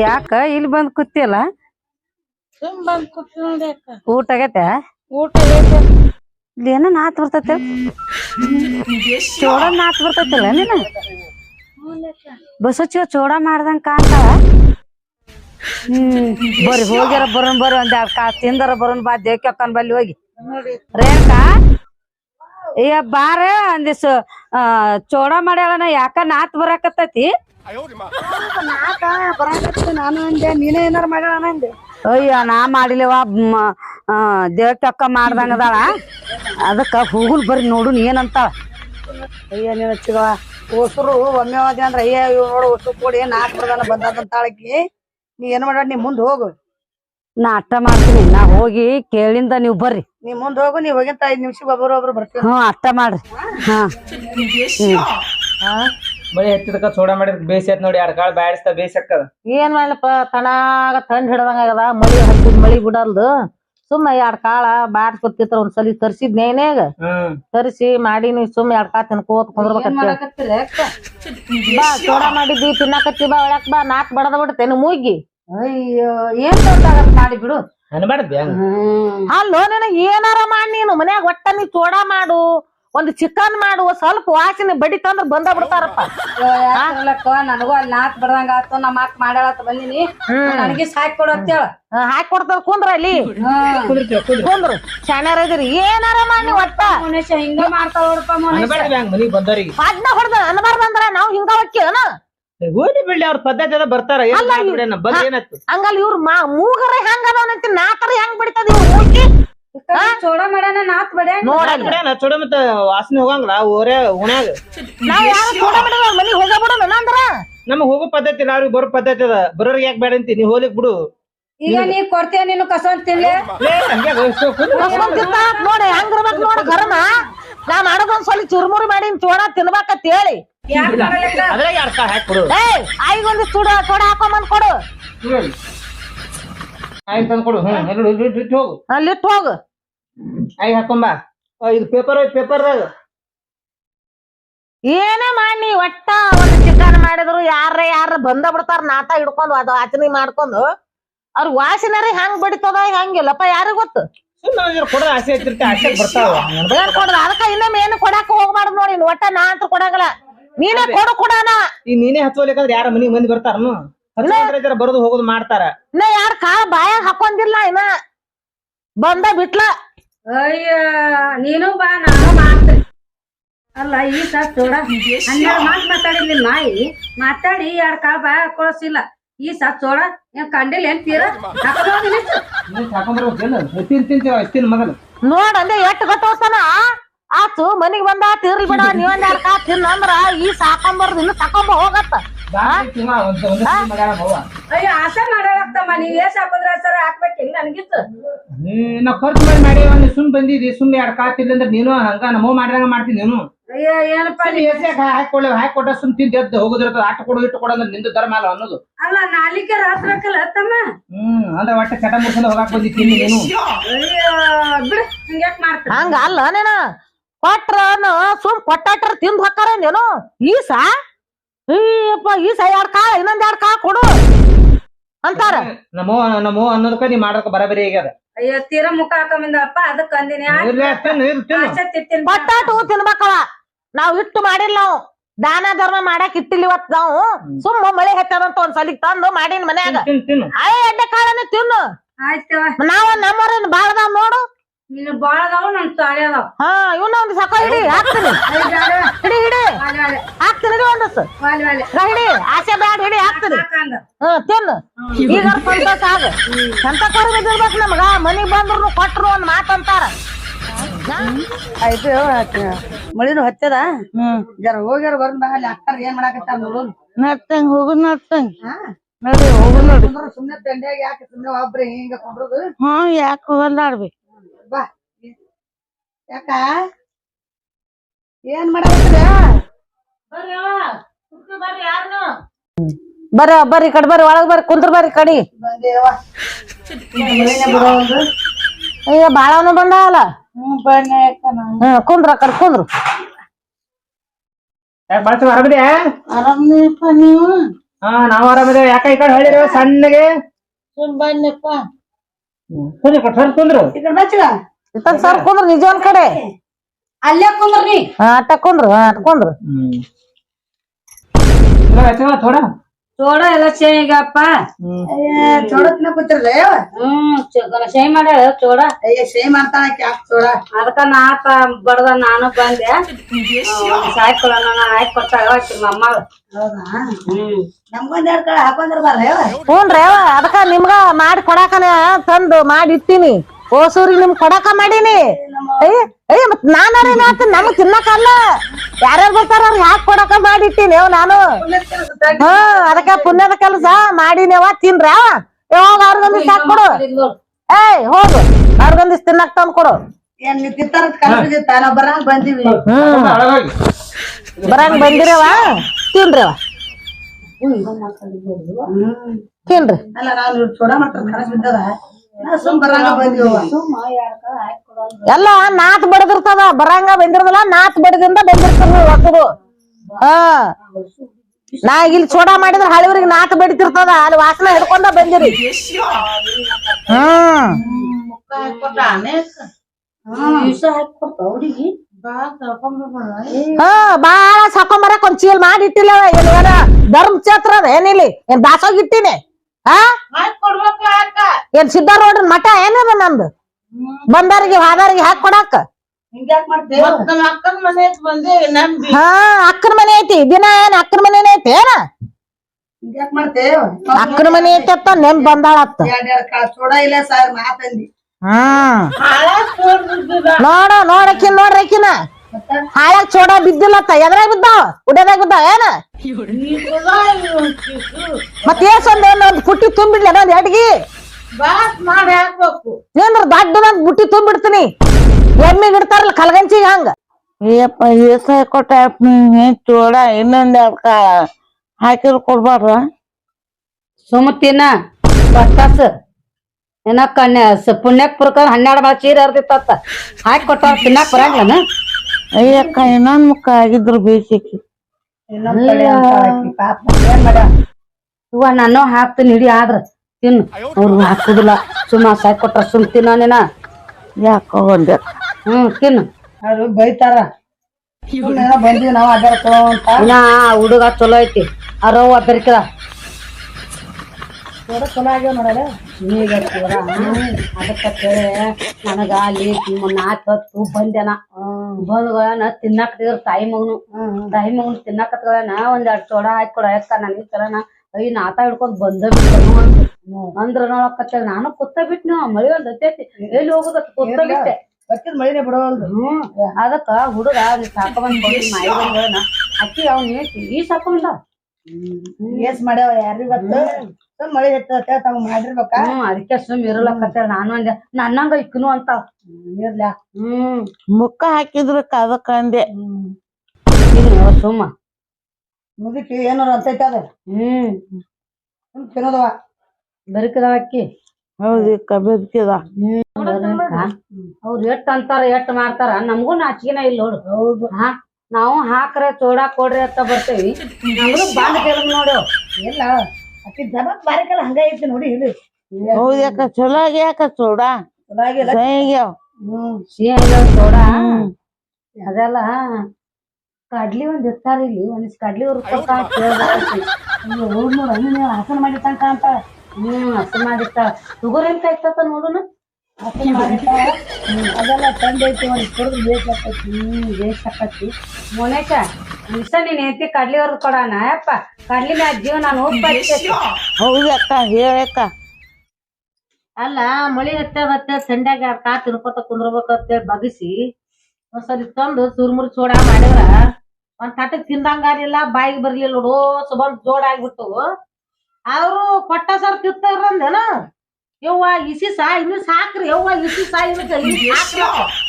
ಯಾಕ ಇಲ್ಲಿ ಬಂದ್ ಕೂತಿಯಲ್ಲ? ಸುಮ್ ಬಂದ್ ಕೂತ್ ನೋಡಿ ಅಕ್ಕ ಊಟ ಆಗೈತೆ? ಊಟ ಆಗೈತೆ. ಇಲ್ಲಿ ಏನೋ ನಾತ್ ಬರ್ತೈತೆ? ಚೋಡ ನಾತ್ ಬರ್ತತಲ್ಲ ನೀನ ಬಸವಚಿವ ಚೋಡ ಮಾಡ್ದಂಗ ಕಾಣ್ತಾಳ? ಹ್ಮ್ ಬರ್ರಿ ಹೋಗ್ಯಾರ ಬರೋನ್ ಬರ್ರಿ ಒಂದ್ ಎರಡ್ ಕಾ ತಿಂದರ ಬರೋನ್ ಬಾ ದೇವ್ಕಿ ಅಕ್ಕನ್ ಬಲ್ಲಿ ಹೋಗಿ. ರೇಣಕಾ ಏ ಬಾರ ಒಂದಿಸ್ ಆ ಚೋಡ ಮಾಡ್ಯಾಳನ ಯಾಕ ನಾತ್ ಬರಾಕತ್ತೈತಿ? ನಾಕ ಬರಾಕತ್ತ ನಾನು ಅಂದೆ ನೀನೇ ಏನಾರ ಮಾಡ್ಯಾಳ ಅಂದೆ ಅಯ್ಯ ನಾ ಮಾಡಿಲ್ಲವ ದೇವ ಚಕ್ಕ ಮಾಡ್ದಂಗ ಅದಾಳ. ಅದಕ್ಕ ಹೋಗುಲ್ ಬರ್ರಿ ನೋಡು ಏನಂತ ಅಯ್ಯ ನೀನು ಹಚ್ಚಿದವ ಹೊಸರು ಒಮ್ಮೆ ಹೋದೆ ಅಂದ್ರೆ ಅಯ್ಯ ಇವ್ ನೋಡು ಹೊಸರು ಕೊಡಿ ನಾಲ್ಕು ಪ್ರಧಾನ ಬಂದಾದಂತಾಳಕಿ ನೀ ಏನ್ ಮಾಡ ನೀ ಮುಂದ್ ಹೋಗು. ನಾ ಅಟ್ಟ ಮಾಡ್ತೀನಿ ನಾ ಹೋಗಿ ಕೇಳಿಂದ ನೀವು ಬರ್ರಿ. ನೀ ಮುಂದ್ ಹೋಗು ನೀ ಹೋಗಿಂತ ಐದು ನಿಮಿಷ ಒಬ್ಬರು ಒಬ್ರು ಬರ್ತೀವಿ. ಹ್ಞೂ ಅಟ್ಟ ಮಾಡ್ರಿ. ಹಾ. ಮಳಿ ಹತ್ತಿದಕ್ಕ ಸೋಡಾ ಮಾಡಿದ್ ಬೇಸಿ ಆಯ್ತು ನೋಡಿ ಎರಡ್ ಕಾಳು ಬ್ಯಾಡಿಸ್ತಾ ಬೇಸಿ ಹಾಕದ ಏನ್ ಮಾಡ್ಲಪ್ಪ ತಣಾಗ ತಂಡ್ ಹಿಡ್ದಂಗ ಆಗದ ಮಳಿ ಹತ್ತಿದ ಮಳಿ ಬಿಡಲ್ದು. ಸುಮ್ಮ ಎರಡ್ ಕಾಳ ಬಾಟ್ ಕೊತ್ತಿತ್ರ ಒಂದ್ಸಲಿ ತರ್ಸಿದ್ ನೇನೇಗ ಹ್ಮ್. ತರಿಸಿ ನೀವ್ ಸುಮ್ಮ ಎರಡ್ ಕಾಳ ತಿನ್ಕೋತ ಕುಂದ್ರಬೇಕಂತ ಬಾ ಚೋಡ ಮಾಡಿದ್ವಿ ತಿನ್ನಕತ್ತಿ ಬಾ ಒಳಕ್ ಬಾ ನಾಕ್ ಬಡದ ಬಿಡ್ತೇನೆ ಮೂಗಿ. ಅಯ್ಯೋ ಏನ್ ಗೊತ್ತಾಗತ್ ಮಾಡಿ ಬಿಡು. ಅನ್ಬಾರ್ದು ಹೆಂಗ್ ಅಲ್ಲೋ ನಿನಗ ಏನಾರ ಮಾಡಿ ನೀನು ಮನ್ಯಾಗ ಒಟ್ಟ ನೀ ಚೋಡ ಮಾಡು. ಒಂದ್ ಚಿಕನ್ ಮಾಡುವ ಸ್ವಲ್ಪ ವಾಸನೆ ಬಡಿತಂದ್ರ ಬಂದ ಬಿಡ್ತಾರಪ್ಪ. ಯಾಕಲಕ್ಕ ನನಗೂ ಅಲ್ಲಿ ನಾಕ್ ಬರ್ದಂಗ ಆತು ನಮ್ಮ ಮಾತ್ ಮಾಡ್ಯಾಳತ್ ಬಂದಿನಿ. ನನಗೆ ಸಾಕ್ ಕೊಡು ಅಂತೇಳ. ಹಾಕಿ ಕೊಡ್ತಾರ ಕುಂದ್ರ ಅಲ್ಲಿ. ಕುಂದ್ರ ಕುಂದ್ರು. ಶಾಣ್ಯಾರ ಇದ್ರಿ ಏನಾರ ಮಾಡಿ ಒಟ್ಟ. ಮನುಷ್ಯ ಹಿಂಗ ಮಾಡ್ತಾವ ನೋಡಪ್ಪ ಮನುಷ್ಯ. ಅನ್ಬಾರ್ದು ಹೆಂಗ್ ಮನಿಗ್ ಬಂದವ್ರಿಗೆ. ಅದ್ನ ಹೊಡ್ದ ಅನ್ಬಾರ್ದಂದ್ರ ನಾವ್ ಹಿಂಗ ಹೊಕ್ಕೇನ ಹೋಗಿ ಬಿಡ್ಲಿ ಅವ್ರ ಪದ್ಧತಿ ಅದ ಬರ್ತಾರ. ಹಂಗಲ್ಲ ಇವ್ರ ಮಾ ಮೂಗರ ಹೆಂಗ ಅದಾವನಂತ ನಾಕರ ಹೆಂಗ್ ಬಿಡ್ತದ ಇವ್ರ ಚೋಡ ಮಾಡ್ಯಾನ ನಾತ್ ಬಡ್ಯಾ ನೋಡಲ್ಲ ಬಿಡೇನ ಚೋಡ ಮತ್ತ ವಾಸನೆ ಹೋಗಂಗಿಲ್ಲ ಓರೇ ಉಣ್ಯಾಗ ನಾವ್ ಯಾರು ಚೋಡ ಬಿಡದ ಮನಿಗ್ ಹೋಗ ಬಿಡೋಣ ಅಂದ್ರ ನಮಗ್ ಹೋಗೋ ಪದ್ಧತಿ ಇಲ್ಲ ಅವ್ರಿಗೆ ಬರೋ ಪದ್ಧತಿ ಅದ ಬರೋರ್ಗೆ ಯಾಕೆ ಬೇಡ ಅಂತಿ ನೀ ಹೋಲಿಕ್ ಬಿಡು ಈಗ ನೀ ಕೊಡ್ತೀಯ ನೀನು ಕಸವಂತ ತಿನ್ಲೆ ನೋಡ ಹೆಂಗಿರ್ಬೇಕು ಕರ್ಮ ನಾ ಮಾಡೋದ್ ಒಂದ್ ಚುರುಮುರು ಚುರುಮುರಿ ಮಾಡಿ ಚೋಡ ತಿನ್ಬೇಕಂತ ಹೇಳಿ ಅದ್ರಾಗ ಎರಡ್ ಹಾಕ್ಬಿಡು ಆಯ್ಗ ಚೂಡ ಚೋಡ ಹಾಕೊಂಬಂದ್ ಕೊಡು ಆಯ್ತು ತಂದ್ಕೊಡು ಹ್ಮ್ ಹೋಗು ಅಲ್ಲಿಟ್ಟು ಹೋಗು ಆಯ್ ಹಾಕೊಂಬ. ಇದು ಪೇಪರ್ ಪೇಪರ್ದಾಗ ಏನ ಮಾಡಿ ಒಟ್ಟ ಒಂದು ಚಿಕನ್ ಮಾಡಿದ್ರು ಯಾರ ಯಾರ ಬಂದ ಬಿಡ್ತಾರ ನಾಟ ಹಿಡ್ಕೊಂಡು ಅದು ಆಚರಣೆ ಮಾಡ್ಕೊಂಡು ಅವ್ರ ವಾಸನಾರ ಹೆಂಗ್ ಬಡಿತದ ಹಂಗಿಲ್ಲಪ್ಪ ಯಾರಿಗ್ ಗೊತ್ತು? ಕೊಡೋದು ಆಸೆ ಆಸೆ ಬರ್ತಾವ. ಏನ್ ಕೊಡದ ಅದಕ್ಕ ಇನ್ನೊಮ್ಮೆ ಏನು ಕೊಡಾಕ ಹೋಗ್ಬಾರ್ದು ನೋಡಿ ಒಟ್ಟ ನಾ ಅಂತ ಕೊಡಂಗಿಲ್ಲ. ನೀನೇ ಕೊಡು ಕೊಡಾನ. ನೀನೇ ಹಚ್ಕೋಲಿಕ್ಕಂದ್ರೆ ಯಾರ ಮನಿ ಮಂದಿ ಬರ್ತಾರನು? ಹಚ್ಕೊಂಡ್ರೆ ಬರೋದು ಹೋಗೋದು ಮಾಡ್ತಾರ. ಇನ್ನ ಯಾರ ಕಾಳ ಬಾಯಾಗ ಹಾಕೊಂಡಿಲ್ಲ ಇನ್ನ. ಬಂದ ಬಿಟ್ಲ. ಅಯ್ಯ ನೀನು ಬಾ ನಾನು ಮಾಡ್ತೀನಿ ಅಲ್ಲ ಈ ಸತ್ ತೋಡ. ಹನ್ನೆರಡು ಮಾತು ನಿನ್ ನಾಯಿ ಮಾತಾಡಿ ಎರಡು ಕಾಲ ಬಾ ಕೊಳಸಿಲ್ಲ. ಈ ಸಾ ಚೋಡ ಏನ್ ಕಂಡಿಲ್ಲ ಏನ್ ತೀರ? ಅಂದ್ರೆ ನೋಡ್ ಅಂದೆ ಎಷ್ಟ್ ಗಟ್ಟೋಸ್ತಾನ ಆತು ಮನಿಗ್ ಬಂದ ತಿರ್ಲಿ ಬಿಡ ನೀವೊಂದ್ ಎರಡ್ ತಿನ್ನ ಅಂದ್ರ ಈ ಸಾಕೊಂಬರ್ದು ಇನ್ನು ತಕೊಂಬ ಹೋಗತ್ತ. ಅಯ್ಯ ಆಸೆ ಮಾಡಾಳಕ್ತಮ್ಮ ನೀವ್ ಏಸ್ ಹಾಕೋದ್ರ ಸರ ಹಾಕ್ಬೇಕು ಹಿಂಗ ನನ್ಗಿತ್ತು. ನಾವ್ ಖರ್ಚು ಮಾಡಿ ಮಾಡಿ ಒಂದ್ ಸುಮ್ ಬಂದಿದಿ ಸುಮ್ ಎರಡ್ ಕಾತಿಲ್ಲ ಅಂದ್ರೆ ನೀನು ಹಂಗ ನಮೋ ಮಾಡಿದಂಗ ಮಾಡ್ತೀನಿ ನೀನು. ಅಯ್ಯ ಏನಪ್ಪ ನೀ ಹಾಕೊಳ್ಳೆ ಹಾಕಿ ಕೊಟ್ಟ ಸುಮ್ ತಿಂದ ಎದ್ದು ಹೋಗುದಿರ್ತದ ಆಟ ಕೊಡು ಇಟ್ಟು ಕೊಡು ಅಂದ್ರೆ ನಿಂದು ಧರ್ಮ ಅಲ್ಲ ಅನ್ನೋದು. ಅಲ್ಲ ನಾಲಿಗೆ ರಾತ್ರಕ್ಕಲ್ಲ ತಮ್ಮ ಹ್ಮ್ ಅಂದ್ರೆ ಒಟ್ಟ ಚಟ ಮುರ್ಸಲ ಹೋಗಾಕ್ ಬಂದಿ ತಿನ್ನಿ ನೀನು. ಅಯ್ಯ ಬಿಡು ಹಿಂಗ್ಯಾಕ್ ಮಾಡ್ತೀನಿ ಹಂಗ ಅಲ್ಲ ನೇನ. ಕೊಟ್ರ ಸುಮ್ ಕೊಟ್ಟಾಟ್ರ ತಿಂದ್ ಹೊಕ್ಕಾರೇನು ಈಸ ಅಯ್ಯಪ್ಪ ಈ ಸೈ ಎರಡು ಕಾಳು ಇನ್ನೊಂದ್ ಎರಡ್ ಕಾಳು ಕೊಡು. ಅಂತಾರ. ನಮೋ ನಮೋ ಅನ್ನೋದಕ್ಕ ನೀ ಮಾಡಕ ಬರಬರಿ ಈಗ ಅಯ್ಯೋ ತೀರ ಮುಖ ಹಾಕೊಂಬಂದಪ್ಪ ಅದಕ್ಕೆ ಅಂದಿನಿ ಕೊಟ್ಟಾಟು ತಿನ್ಬೇಕವ. ನಾವ್ ಇಟ್ಟು ಮಾಡಿಲ್ಲ ನಾವು. ದಾನ ಧರ್ಮ ಮಾಡಕ್ ಇಟ್ಟಿಲ್ಲ ಇವತ್ ನಾವು. ಸುಮ್ಮ ಮಳೆ ಹೆಚ್ಚದಂತ ಒಂದ್ ಸಲಿಗ್ ತಂದು ಮಾಡಿನ ಮನ್ಯಾಗ. ತಿನ್ನು ತಿನ್ನು ಅಯ್ಯ ಎಡ್ಡೆ ಕಾಳನೆ ತಿನ್ನು. ನಾವ್ ನಾವ ಬಾಳದ ನೋಡು. ನೀನು ಬಾಳ ಅದಾವ ನನ್ ತಾಳಿ ಅದಾವ. ಹಾ ಇವನ್ನ ಒಂದ್ ಸಕ ಹಿಡಿ ಹಾಕ್ತೀನಿ. ಹಾಕ್ತೀನಿ ಒಂದಸ್ ಆಸೆ ಬ್ಯಾಡ ಹಿಡಿ ಹಾಕ್ತೀನಿ. ಹ್ಮ್ ತಿನ್ನು. ಈಗ ಸಂತೋಷ ಆಗ. ನಮಗ? ಮನಿಗ್ ಬಂದ್ರು ಕೊಟ್ರು ಒಂದ್ ಮಾತಂತಾರ ಆಯ್ತು ಮಳಿನು ಹತ್ತದ? ಹ್ಮ್. ಜರ ಹೋಗ್ಯಾರ ಬಂದ ಅಲ್ಲಿ ಅಕ್ಕಾರ ಏನ್ ಮಾಡಾಕತ್ತ ನೋಡೋ. ನಡ್ತಂಗ್ ಹಾ. ನಡಿ ಹೋಗು ನೋಡಿ. ಸುಮ್ನೆ ತಂಡ್ಯಾಗ ಯಾಕೆ ಸುಮ್ನೆ ಒಬ್ರಿ ಹಿಂಗ ಕುಂಡ್ರದು ಹ್ಮ್ ಯಾಕೆ ಹೋಗಲ್ಲಾಡ್ಬೇಕು? ಬಾ. ಯಾಕ? ಏನ್ ಮಾಡಾಕತ್ತೀರ ಬರ್ರಿ ಬರ್ರಿ ಕಡೆ ಬರ್ರಿ ಒಳಗ್ ಬರ್ರಿ ಕುಂದ್ರ ಬರ್ರಿ ಕಡಿ. ಈಗ ಬಾಳವನು ಅಕ್ಕ ನಾನು ಹ್ಮ್ ಕುಂದ್ರ ಕಡೆ ಕುಂದ್ರು. ಹೊರಗಡೆ ಆರಾಮಪ್ಪ ನೀವು? ಹಾ ನಾವ್ ಆರಾಮಿದೇವ್. ಯಾಕ ಈ ಕಡೆ ಹೇಳಿರ ಸಣ್ಣಗೆ? ಸುಮ್ ಬನ್ನಪ್ಪ. ಕುಂದ್ರು. ಕಟ್ಟ ಕುಂದ್ರು ಸರ್ ಕುಂದ್ರ ನಿಜ ಒಂದ್ ಕಡೆ. ಅಲ್ಲೇ ಕುಂದ್ರಿ ಹಾ ಅಟ್ಟ ಕುಂದ್ರು ಹಾ ಅಟ್ ಕುಂದ್ರು. ಥೋಡ ಚೋಡ ಎಲ್ಲ ಶೇಗಪ್ಪ. ಚೋಡತ್ನ ಕೂತಿರ್ಲ ಹ್ಮ್ ಶೇ ಮಾಡ ಚೋಡ ಅಯ್ಯ ಸೇ ಮಾಡ್ತಾನ ಯಾಕೆ ಚೋಡ ಅದಕ್ಕ ನಾ ಬಡದ ನಾನು ಬಂದೆ. ಸಾಯ್ಕೊಳ ಹಾಕಿ ಕೊಟ್ಟಾಗ ಅಮ್ಮ ಹ್ಞೂನ್ರಿ ಅವ ಅದಕ್ಕ ನಿಮ್ಗ ಮಾಡಿ ಕೊಡಾಕನ ತಂದು ಮಾಡಿ ಇಟ್ಟಿನಿ. ಓಸೂರಿ ನಿಮ್ ಕೊಡಾಕ ಮಾಡೀನಿ. ಅಯ್ಯ. ಅಯ್ಯ ಮತ್ ನಾನಾರ ಏನಾತ ನಮಗ್ ತಿನ್ನಕಲ್ಲ ಯಾರ್ಯಾರು ಬರ್ತಾರ ಅವ್ರಿಗೆ ಯಾಕೆ ಕೊಡಕ ಮಾಡಿ ಇಟ್ಟಿನಿ ಅವ್ ನಾನು. ಹಾ ಅದಕ್ಕ ಪುಣ್ಯದ ಕೆಲಸ. ಮಾಡಿನೇವ ತಿನ್ರ ಯಾವಾಗ ಅವ್ರಿಗೊಂದಿಷ್ಟು ಹಾಕ್ ಕೊಡು? ಏಯ್ ಹೋಗು. ಅವ್ರಿಗೊಂದಿಷ್ಟು ತಿನ್ನಕ್ ತಂದ್ ಕೊಡು. ಬರಂಗ್ ಬಂದಿರವ ತಿನ್ರವ ತಿನ್ರಿ. ಎಲ್ಲ ನಾತ್ ಬಡದಿರ್ತದ ಬರಂಗ ಬಂದಿರದಲ್ಲ ನಾತ್ ಬಡದಿಂದ ಬಂದಿರ್ತದ ಒಕ್ಕದು ಹಾ. ನಾ ಇಲ್ಲಿ ಚೋಡ ಮಾಡಿದ್ರ ಹಳಿವ್ರಿಗೆ ನಾತ್ ಬಡಿತಿರ್ತದ ಅಲ್ಲಿ ವಾಸನೆ ಹಿಡ್ಕೊಂಡ ಬಂದಿರಿ. ಹ್ಮ್ ಹಾ. ಬಾಳ ಸಾಕೊಂಬರಕ್ ಒಂದ್ ಚೀಲ್ ಮಾಡಿ ಇಟ್ಟಿಲ್ಲ ಏನ್ ಏನ ಧರ್ಮ ಕ್ಷೇತ್ರ ಅದ ಏನಿಲ್ಲಿ? ಏನ್ ದಾಸೋಗಿ ಇಟ್ಟಿನಿ? ಹಾ ಏನ್ ನೋಡ್ರಿ ಮಠ ಏನದ ನಂದು? ಬಂದಾರಿಗೆ ಹಾದಾರಿಗೆ ಹಾಕ್ ಕೊಡಾಕ? ಹಾ ಅಕ್ಕನ ಮನೆ ಐತಿ. ದಿನ ಏನ್ ಅಕ್ಕನ ಮನೆನೇ ಐತಿ? ಏನ? ಅಕ್ಕನ ಮನೆ ಐತಿ ಅತ್ತ. ನೆನ್ ಬಂದಾಳತ್ತ ಹಾ. ನೋಡ ನೋಡಕಿನ್ ನೋಡ್ರಕಿನ ಹಾಳಾಗ್ ಚೋಡ ಬಿದ್ದಿಲ್ಲತ್ತ ಎದ್ರಾಗ ಬಿದ್ದಾವ? ಉಡ್ಯದಾಗ ಬಿದ್ದಾವ ಏನ? ಮತ್ ಏಸ್ ಒಂದ್ ಏನ್ ಒಂದ್ ಪುಟ್ಟಿ ತುಂಬಿಡ್ಲಿ ಒಂದ್ ಎಡ್ಗಿ? ಮಾಡಿ ಹಾಕ್ಬೇಕು. ಏನ್ರ ದೊಡ್ಡದೊಂದ್ ಬುಟ್ಟಿ ತುಂಬಿಡ್ತೀನಿ. ಎಮ್ಮಿ ಇಡ್ತಾರಲ್ಲ ಕಲಗಂಚಿ ಹಂಗ. ಏಪ್ಪ ಏಸ ಕೊಟ್ಟ ಚೋಡ ಇನ್ನೊಂದ್ ಎರಡ್ ಕಾಳ ಹಾಕಿರ್ ಕೊಡ್ಬಾರ್ದ? ಸುಮತಿನ ಪಟ್ಟಾಸ ಏನ ಕಣ್ಣ ಸ- ಪುಣ್ಯಕ್ ಪ್ರಕಾರ ಹನ್ನೆರಡು ಬಾಳ ಚೀರ ಹರ್ದಿತ್ತ ಹಾಕಿ ಕೊಟ್ಟಾರ ತಿನ್ನಾಕ್ ಬರಂಗಿಲ್ಲನ? ಅಯ್ಯಕ್ಕ ಇನ್ನೊಂದ್ ಮುಖ ಆಗಿದ್ರು ಬೇಸಿಕಿ. ಇನ್ನೊಂದ್ ಕಡೆ ಪಾಪ ಏನ್ ಮಾಡ್ಯಾಳ ಇವ ನಾನು ಹಾಕ್ತೀನಿ ಹಿಡಿ ಆದ್ರ ತಿನ್ನು. ಅವ್ರು ಹಾಕುದಿಲ್ಲ. ಸುಮ್ಮ ಸಾಯ್ ಕೊಟ್ರ ಸುಮ್ ತಿನ್ನ ನೀನ. ಯಾಕೋ ಒಂದ್ ಹ್ಮ್ ತಿನ್ನು. ಅವ್ರು ಬೈತಾರ. ಬಂದಿವಿ ನಾವು ಆ ಹುಡುಗ ಚಲೋ ಐತಿ. ಅರವ್ವ ಬೆರ್ಕಿದ. ಚೋಡ ಚಲೋ ಆಗ್ಯಾವ ನೋಡಲ್ಲ ಈಗ ಅದಕ್ಕ ನನಗ ಅಲ್ಲಿ ನಾಲ್ಕು ಹೊತ್ತು ಬಂದೆನ ಬಂದ್ಗಳನ್ನ ತಿನ್ನಾಕತ್ತಿದ್ರ ತಾಯಿ ಮಗನು. ತಾಯಿ ಮಗನು ತಿನ್ನಾಕತ್ಗಳನ ಒಂದ್ ಎರಡ್ ಚೋಡ ಹಾಕಿ ಕೊಡ ಯಾಕ ನನಗೆ ಚಲನ ಅಯ್ಯ ನಾತ ಹಿಡ್ಕೊಂಡ್ ಬಂದ ಅಂತ ಅಂದ್ರ ನೋಡಕತ್ತೇಳಿ ನಾನು ಕುತ್ತ ಬಿಟ್ನು ಮಳಿ ಒಂದ್ ಹತ್ತೈತಿ. ಎಲ್ಲಿ ಹೋಗುದ ಕುತ್ತ ಬಿಟ್ಟೆ. ಮಳಿನೇ ಬಿಡವಲ್ದು. ಹ್ಮ್ ಅದಕ್ಕ ಹುಡುಗ ಮಾಯಿ ಬಂದ ಅಕ್ಕಿ ಅವ್ನ ಈ ಸಾಕೊಂಡ ಏಸ್ ಮಾಡ್ಯಾವ ಯಾರಿಗ್ ಗೊತ್ತು ಸುಮ್ ಮಳಿ ಹತ್ತ ತಾವ್ ಮಾಡಿರ್ಬೇಕ? ಹ್ಮ್ ಅದಕ್ಕೆ ಸುಮ್ ಇರಲಕತ್ತೇಳಿ. ನಾನು ಅಂದೆ ನನ್ನಂಗ ಇಕ್ಕನು ಅಂತ. ಇರ್ಲ. ಹ್ಮ್. ಮುಖ ಹಾಕಿದ್ರ ಅದಕ್ಕ ಅಂದೆ ಸುಮ್ಮ. ಮುದುಕಿ ಏನಾರ ಅಂತೈತಿ ಅದ? ಹ್ಮ್. ಸುಮ್ ತಿನ್ನೋದವ. ಬೆರಕಿದಾಳ ಅಕ್ಕಿ. ಹೌದು ಬೆದ್ಕಿದ ಅವ್ರು ಎಷ್ಟ್ ಅಂತಾರ ಎಷ್ಟ್ ಮಾಡ್ತಾರ? ನಮಗೂ ನಾಚಿಕೆನ ಇಲ್ಲ ನೋಡು. ಹೌದು. ಹಾ? ನಾವು ಹಾಕ್ರ ಚೋಡಾ ಕೊಡ್ರಿ ಅಂತ ಬರ್ತೇವಿ. ನಮ್ದು ಬಾಂಡ್ ನೋಡು. ಇಲ್ಲ ಅತಿ ಜಬಕ್ ಬಾರಿಕಲ್ಲ ಹಂಗ ಐತಿ ನೋಡಿ ಇಲ್ಲಿ. ಯಾಕ ಚಲೋ ಆಗ್ಯಾಕ ಚೋಡ ಚಲೋ ಆಗಿಲ್ಲ ಸಹಿಗ್ಯಾವ ಹ್ಮ್ ಸಿಹಿ ಆಗ್ಯಾವ ಚೋಡಾ ಅದೆಲ್ಲ ಕಡ್ಲಿ ಒಂದ್ ಇರ್ತಾರ ಇಲ್ಲಿ. ಒಂದಿಸ್ ಕಡ್ಲಿ ಕೊಡ್ತಾರ ಹೋಗ್ ನೋಡು ನೀವು ಹಸನ್ ಮಾಡಿ ತನಕ ಅಂತ. ಹ್ಮ್ ಹಸನ್ ಮಾಡಿತ್ತ ಶುಗರ್ ಎಂತ ಐತತ್ತ ನೋಡುನು? ಅದೆಲ್ಲ ತಂದೈತಿ ಒಂದು ಕುಡಿದು ಬೇಕಾಗ್ತೈತಿ ಹ್ಮ್ ಬೇಸ್ ಆಕತಿ ಮೋನೇಶ ನಿಸ ನೀನ್ ಹೆಂಡತಿ ಕಡ್ಲಿ ಅವ್ರದ್ ಕೊಡಣ ಯಪ್ಪ ಕಡ್ಲಿ ಮ್ಯಾಗ ಜೀವ ನಾನು ಉಪ್ಪ ಅಕ್ಕ ಹೇಳಕ್ಕ ಅಲ್ಲ ಮಳಿ ಹತ್ತ ಸಂಡ್ಯಾಗ ಎರಡ್ ಕಾ ತಿನ್ಕೋತ ಕುಂದ್ರಬೇಕು ಅಂತೇಳಿ ಬಗಸಿ ಒಂದ್ಸರಿ ತಂದು ಸುರ್ಮುರಿ ಚೋಡ ಮಾಡಿದ್ರ ಒಂದ್ ತಟಕ್ ತಿಂದಂಗಾರಿಲ್ಲ ಬಾಯಿಗೆ ಬರ್ಲಿಲ್ಲ ನೋಡು ಸುಬಂದ್ ಜೋಡ ಆಗ್ಬಿಟ್ಟು ಅವ್ರು ಕೊಟ್ಟ ಸರ್ ತಿಂತಾರಂದೇನ ಯವ್ವ ಇಸಿ ಸಾ ಇನ್ನು ಸಾಕ್ರಿ. ಯವ್ವ ಇಸಿ ಸಾ ಇನ್ನು